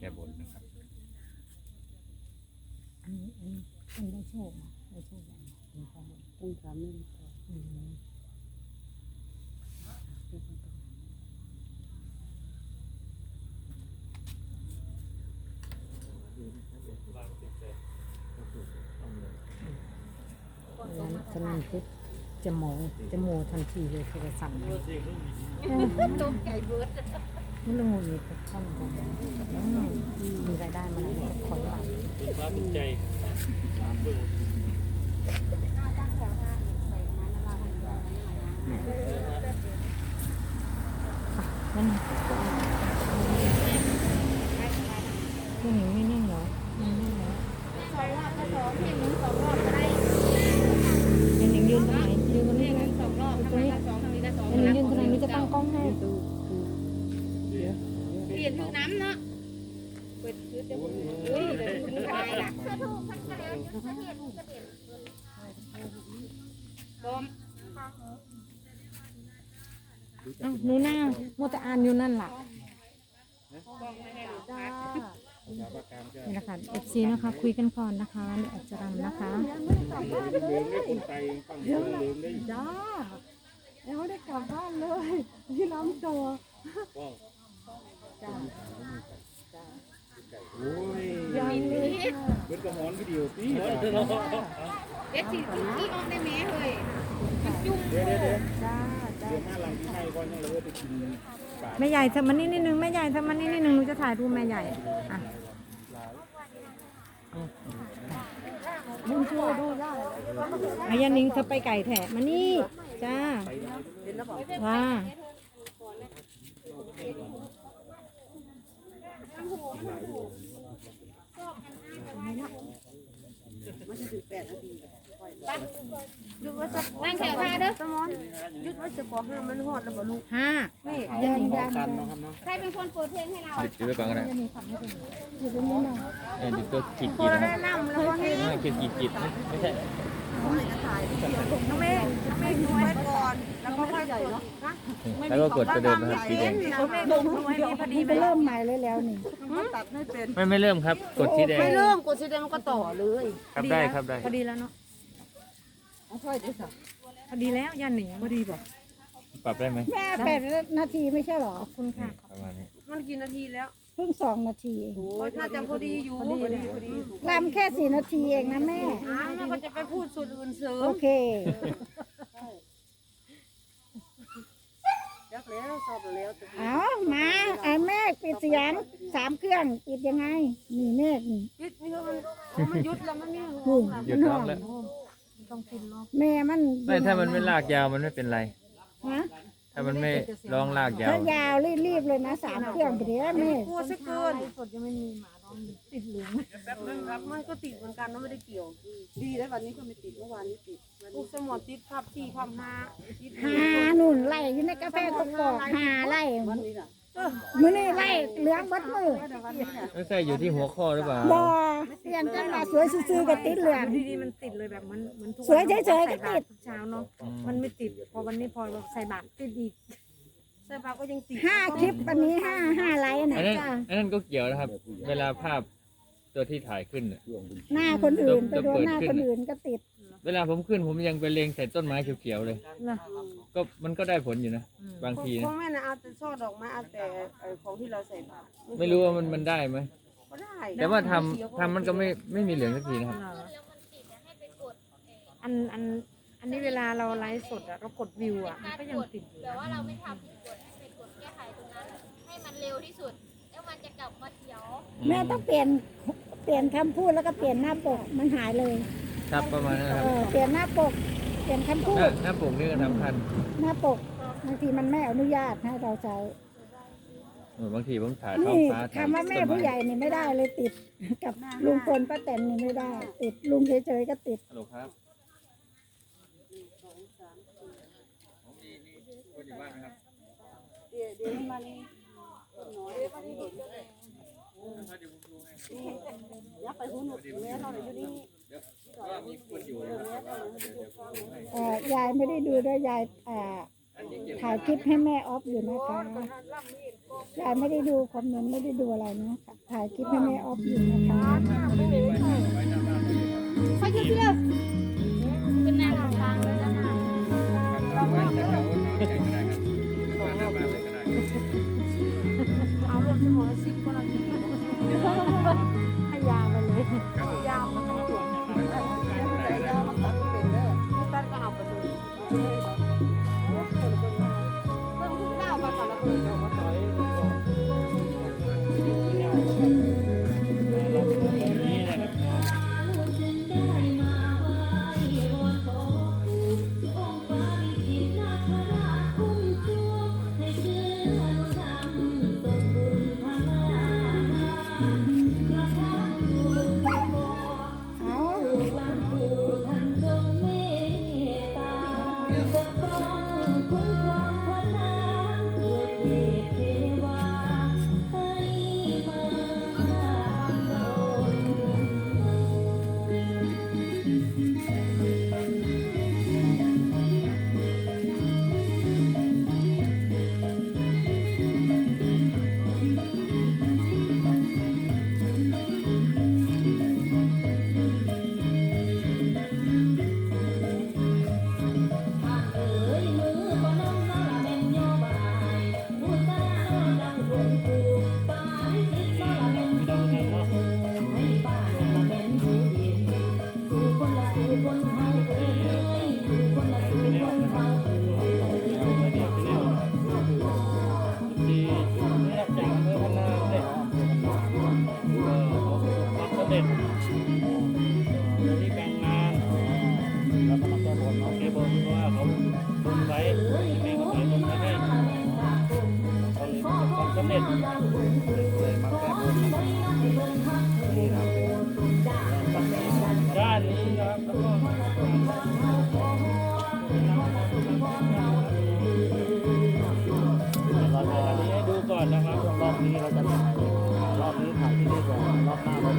แก้บนนะครับ อันนี้อันนี้อันได้โชคนะได้โชคอย่งมีความหวังต้องถามแม่ลูกก่อนอืมเดี๋ยวก่อนต่อนั้นฉะนั้นปุ๊บจะมองจะโมทันทีเลยโทรศัพท์มันตกใจเบิด นี่ละงูนี่ก็ท่อนกันอืมมีรายได้มาแล้วก็คอะไปนั่นนี่ เปลี่ยนถือน้ำเนาะเปิดถือจะเฮ้ยเดี๋ยวคุณตายล่ะบอมอ้าวหนูหน้ามัวแต่อ่านอยู่นั่นล่ะนี่แหละค่ะ FC นะคะ คุยกันก่อนนะคะเดี๋ยวอาจจะรำนะคะจ้ายังไม่ได้กลับบ้านเลย ที่ล้ำตัวโอ้ ยยังเลยเป็นกระหอนวิดีโอตีเด็ดสิที่ออกได้ไหมเฮ้ยมันจุ่มเดี๋ยวเดี๋ยวเดี๋ยวจ้าจ้าเดี๋ยวมาหลังที่ให้ก่อนยังเลยไปกินแม่ใหญ่ทำมันนี่นิดนึงแม่ใหญ่ทำมันนี่นิดนึงหนูจะถ่ายรูปแม่ใหญ่อะมึงช่วยดูได้อายานิงเธอไปไก่แถะมานี่จ้าว้า นั่งแถวท่าเด้อสมอนยุดไว้จะบอกห้ามันหอดแล้วบ่ลูกห้านี่ยังยังกันใครเป็นคนเปิดเพลงให้เราถือไว้ก่อนก็ได้อยู่ตรงนี้นะเออดูตัวขีดพขีอดเรานะได้นำแล้ววันนี้ไม่ดขีดขีดไม่ใช่ น้องเมย์น้องเมย์ดูไว้ก่อน แล้วก็ค่อยกดนะแล้วก็กดจะเดินมาสีแดงน้องเมย์ดูไว้พอดีไปเริ่มใหม่เลยแล้วนี่ตัดไม่เป็นไม่ไม่เริ่มครับ กดสีแดงไม่เริ่มกดสีแดงก็ต่อเลยครับได้ครับได้พอดีแล้วเนาะเอาค่อยดิค่ะพอดีแล้วยานิงพอดีบอกปรับได้ไหมแม่แปดนาทีไม่ใช่เหรอขอบคุณค่ะประมาณนี้มันกี่นาทีแล้วเพิ่งสองนาทีเองโอ้ยน่าจะพอดีอยู่พอดีพอดีลำแค่สี่นาทีเองนะแม่ อ้าวมันก็จะไปพูดส่วนอื่นเสริโอมเค ยักแล้วสอบแล้วเอามาไอ้แม่ปิดเสียงสามเครื่องปิดยังไงนี่แม่นี่ยึดนี่มันมันยุดแล้วมันนี่นี่หยุดร้องแล้วต้องกินรอบแม่มัน ไม่ถ้ามันไม่ลากยาวมันไม่เป็นไรฮะถ้า มันไม่ร้องลากยาว ถ้ายาวรีบๆเลยนะสามเครื่องไปเดี๋ยวแม่กลัวซะเกินสดยังไม่มีหมาร้องติดเหลืองแป๊บนึงครับไม่ก็ติดเหมือนกันนะไม่ได้เกี่ยวดีแล้ววันนี้ก็ไม่ติดเมื่อวานนี้ติดลูกสมอนติดพับสี่พับห้าติดหาหนุนไล่อยู่ในกาแฟกกอกหาไล่ วันนี้น่ะ มือนี่ไล่เหลืองบัดมือแต่วันนี้น่ะไม่ใช่อยู่ที่หัวข้อหรือเปล่าบอเปลี่ยนจังหวะสวยซื่อๆกับติดเหลือง ดีๆมันติดเลยแบบเหมันเหมือนทุกสวยเฉยๆก็ติดทุกเช้าเนาะมันไม่ติดพอวันนี้พอเราใส่บาตรติดอีกใส่ปากก็ยังติดห้าคลิปวันนี้ห้าห้าไลค์อันนะนั้นจ้าอันนั้นก็เกี่ยวนะครับ เวลาภาพตัวที่ถ่ายขึ้นน่ะหน้าคนอื่นไปต้องโดนเปิดหน้าขึ้นคนอื่นก็ติด เวลาผมขึ้นผมยังไปเลงใส่ต้นไม้เขียวๆเลยเหรอก็มันก็ได้ผลอยู่นะ บางทีขนะองแม่นะเอาแต่ช่อดอกไม้เอาแต่ไอ้ของที่เราใส่บาตรไม่รู้ว่ามันมันได้ไหม ก็ได้แต่ว่าทำทำมันก็ไม่ไม่มีเหลืองสักทีนะครับเหรออันอันอันนี้เวลาเราไลฟ์สดอะเรากดวิวอะมันก็ยังติดอยู่แต่นะว่าเราไม่ทำผิดกฎให้ไปกดแก้ไขตรงนั้น ให้มันเร็วที่สุด แล้วมันจะกลับมาเขียวแม่ต้องเปลี่ยนเปลี่ยนคำพูดแล้วก็เปลี่ยนหน้าปกมันหายเลยครับประมาณนั้นนะคเอรับอเปลี่ยนหน้าปก เปลี่ยนคำพูหน้าดหน้าปกนี่ก็สำคัญหน้าปก บางทีมันไม่อนุญาตให้เราใช้เออบางทีผมถ่ายท้องนี่ฟ้าถ่ายคำว่าแม่ต้นไผู้ใหญ่นี่ไม่ได้เลยติด กับลุงพลป้าแตนนี่ไม่ได้ ติดลุงเฉยๆก็ติด ฮัลโหลครับผมมีนี่คนอยู่บ้านไหมครับเดี๋ยวเดี๋ยวมานี่น้อยมานี่ยักไปหูหนุกแม่เราอยู่นี่ว่ามีคนอยู่นะครับแต่ว่าเดี๋ยวเดี๋ยวผมดูให้ เอ่อยายไม่ได้ดูด้วยยายอ่า ถ่ายคลิปให้แม่ออฟอยู่นะคะยายไม่ได้ดูคอมเมนต์ไม่ได้ดูอะไรนะคะถ่ายคลิปให้แม่ออฟอยู่นะคะ Amen. นี้เราจะถ่ายรอบนี้ถ่ายที่นี่ก่อนรอบหน้าเรา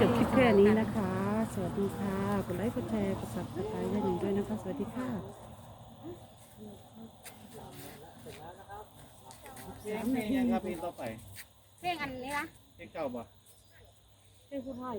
จบคลิปแค่นี้นะคะ สวัสดีค่ะ กดไลค์ กดแชร์ กดซับสไครต์ให้หนูด้วยนะคะ สวัสดีค่ะเพลงครับเพลงต่อไปเพลงอันนี้นะเพลงเก่าป่เพลงผู้ไาย